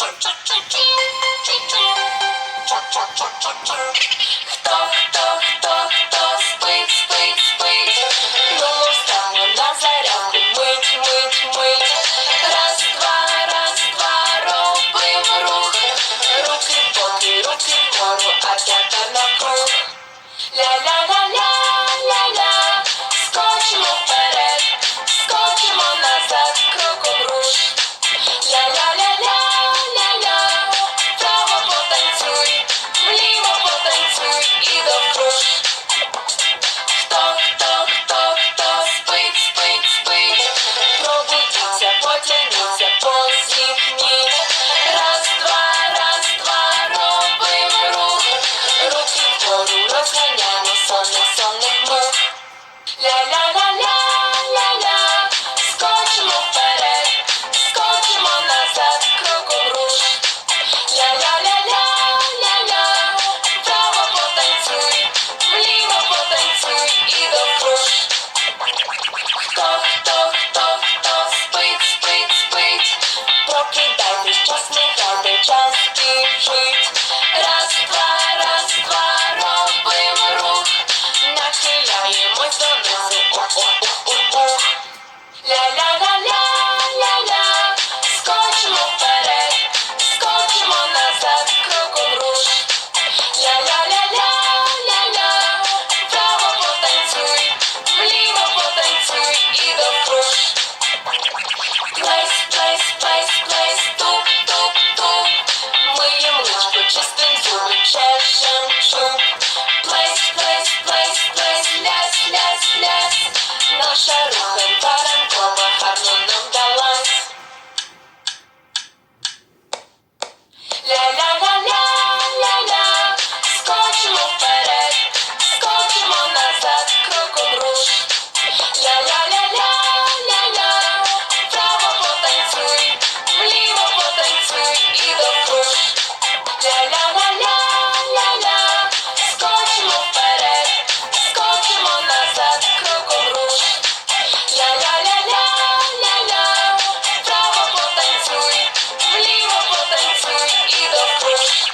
Хто, хто, хто, хто спить, спить, спить, ну встану на зарядку, мить, мить, мить. Раз, два, раз, два, робив рух. Руки, боки, руки пору, а п'ята на круг. Ля-ля-ля. watching Shut, shut. Thank you.